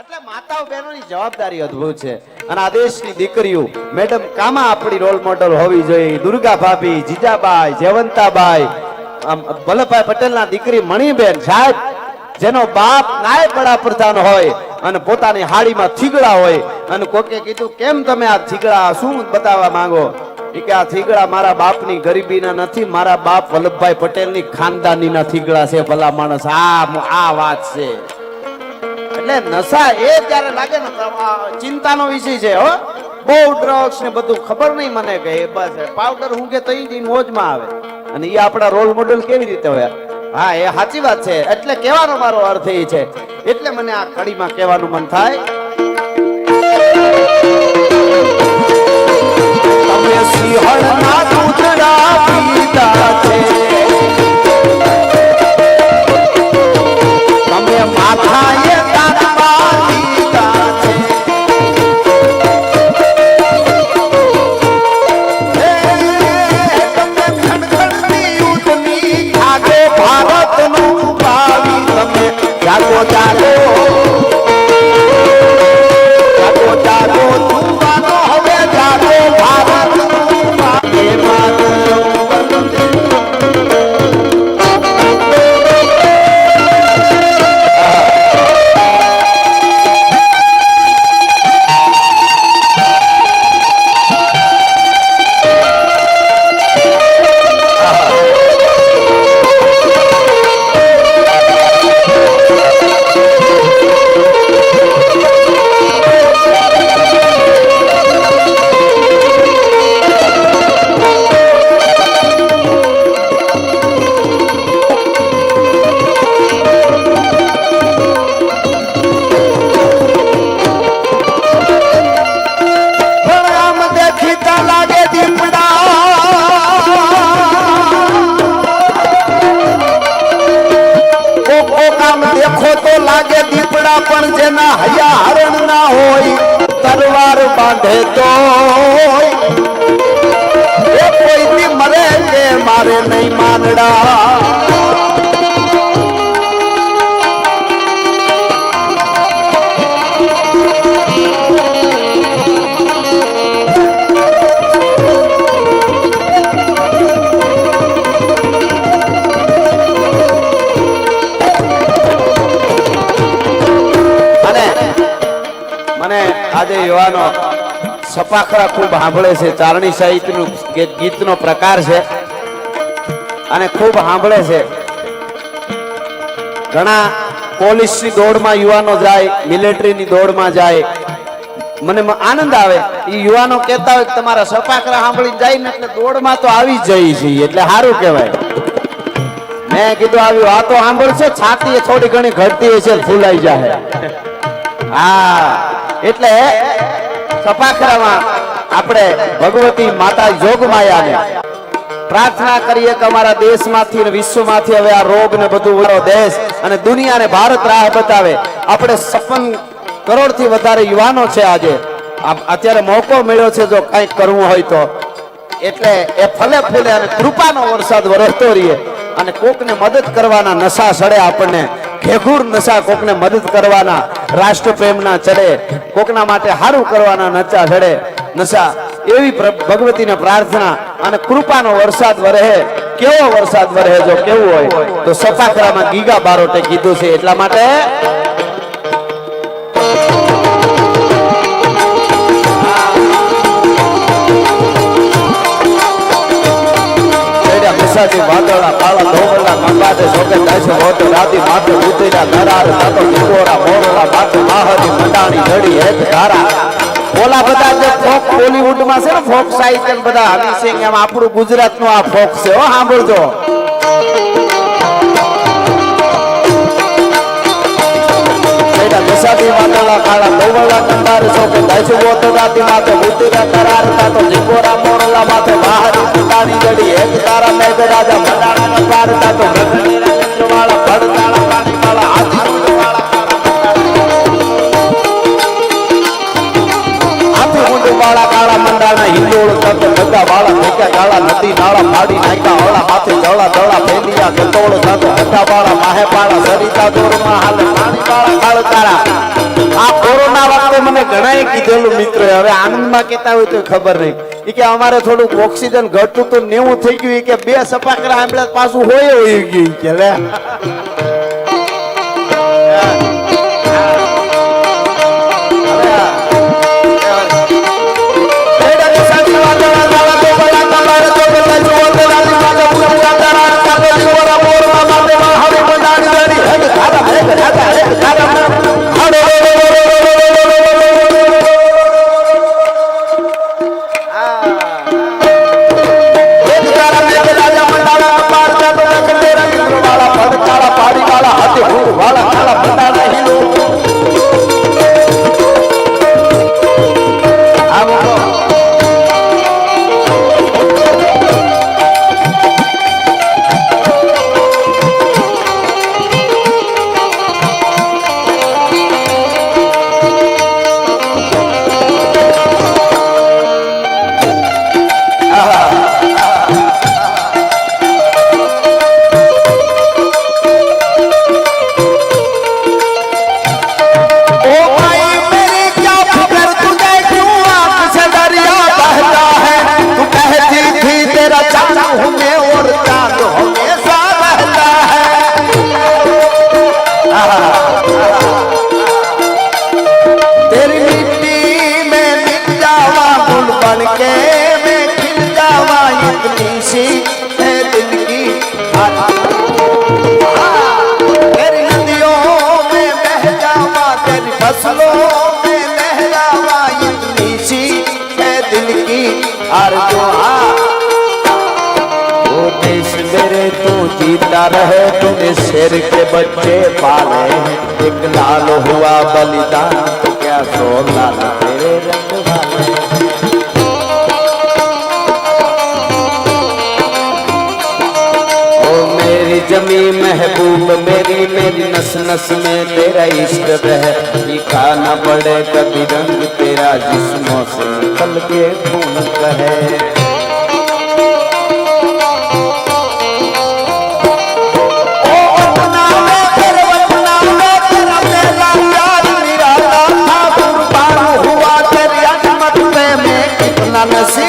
એટલે માતાઓ બહેનોની જવાબદારી અદ્ભુત છે. અને આ દેશની દીકરીઓ, મેડમ કામાં આપણી રોલ મોડલ હોવી જોઈએ. દુર્ગા ભાભી જીજાબાઈ, જયવંતાબાઈ, આમ વલ્લભભાઈ પટેલના દીકરી મણીબેન સાહેબ, જેનો બાપ નાયબ વડાપ્રધાન હોય અને પોતાની હાડીમાં થીગડા હોય અને કોકે કીધું, કેમ તમે આ થીગડા શું બતાવવા માંગો? કે, આ થીગડા મારા બાપની ગરીબીના નથી, મારા બાપ વલ્લભભાઈ પટેલની ખાનદાનીના થીગડા છે, ભલા માણસ. આ આ વાત છે. એટલે નશા એ ત્યારે લાગે ને ચિંતાનો વિષય છે, હો. બહુ ડ્રગ્સ ને બધું ખબર નહીં મને કે બસ પાવડર હું કે તઈ જઈને મોજમાં આવે. અને એ આપણા રોલ મોડેલ કેવી રીતે હોય? હા, એ સાચી વાત છે. એટલે કહેવાનો મારો અર્થ એ છે. એટલે મને આ કડીમાં કહેવાનું મન થાય. તમે સિંહણના દૂધડા પીતા છે. water. આમ તો લાગે દીપડા પણ જેના હયા હરણ ના હોય, તલવાર બાંધે તો કોઈ મરે કે મારે નહીં માનડા. યુવાનો સપાખરા ખૂબ સાંભળે છે. ચારણી સાહિત્યનું ગીત- ગીતનો પ્રકાર છે અને ખૂબ સાંભળે છે. ઘણા પોલીસની દોડમાં યુવાનો જાય, મિલિટરીની દોડમાં જાય. મને આનંદ આવે. એ યુવાનો કહેતા હોય તમારા સપાકરા સાંભળી જાય ને એટલે દોડમાં તો આવી જ જઈએ છીએ. એટલે સારું કહેવાય. મેં કીધું આવી વાતો સાંભળશે. છાતી થોડી ઘણી ઘટતી હશે, ફૂલાઈ જાય હા. એટલે સપાખરામાં આપણે ભગવતી માતા જોગમાયાને પ્રાર્થના કરીએ કે અમારા દેશમાંથી અને વિશ્વમાંથી હવે આ રોગ ને બધું વાળો દેશ અને દુનિયાને ભારત રાહ બતાવે. આપણે છપ્પન કરોડથી વધારે યુવાનો છે આજે. અત્યારે મોકો મળ્યો છે જો કંઈક કરવું હોય તો. એટલે એ ફલે ફૂલે અને કૃપાનો વરસાદ વરસતો રહીએ અને કોકને મદદ કરવાના નશા સડે આપણને. ઘેઘૂર નશા કોકને મદદ કરવાના, રાષ્ટ્રપ્રેમના ચડે, કોકના માટે સારું કરવાના નચા ચડે નશા એવી ભગવતીને પ્રાર્થના અને કૃપાનો વરસાદ વરહે. કેવો વરસાદ વરહે જો કેવું હોય, તો સફાકરામાં ગીગા બારોટે કીધું છે એટલા માટે મુસાજી વાદળા કાળા ધોવલા કંબાતે સોકે દાસે હોત રાતી માથે ઉતર્યા દરાર તાતો ટીકોરા, મોરલા, માથે માહરી મંડાણી જડી એક ધારા ઓલા બધા જે ફોક બોલીવુડમાં છે ને, ફોક સાહિત્ય બધા હની સિંહ, એમ આપણું ગુજરાતનું આ ફોક છે. હો, સાંભળજો. રાતી માથે માહરી બધા વાળા ભેગા કાળા નદી, નાળા પાડી નાખ્યા હોળા માથે જળા દળા ફેલિયા ગતોળ થતો હટા વાળા માહે પાળા સરિતા દોરમાં હાલે પાણી વાળા કાળ તારા આ મને ઘણાએ કીધેલું મિત્ર હવે આનંદમાં કહેતા હોય તો ખબર નહીં. કે અમારે થોડુંક ઓક્સિજન ઘટતું તો નેવું થઈ ગયું કે બે સપાકરા આંબળા પાછું હોય હોય ગયું કે, લે. लहरावा इतनी सी रहे तूने शेर के बच्चे पाले एक लाल हुआ बलिदान तो क्या सौ लाल तेरे रंग वाले ओ मेरी जमी महबूब मेरी मेरी नस नस में तेरा इष्ट रहे। दिखा न पड़े कभी रंग तेरा जिसमों से निकल के खून कहे। I'm not नसीब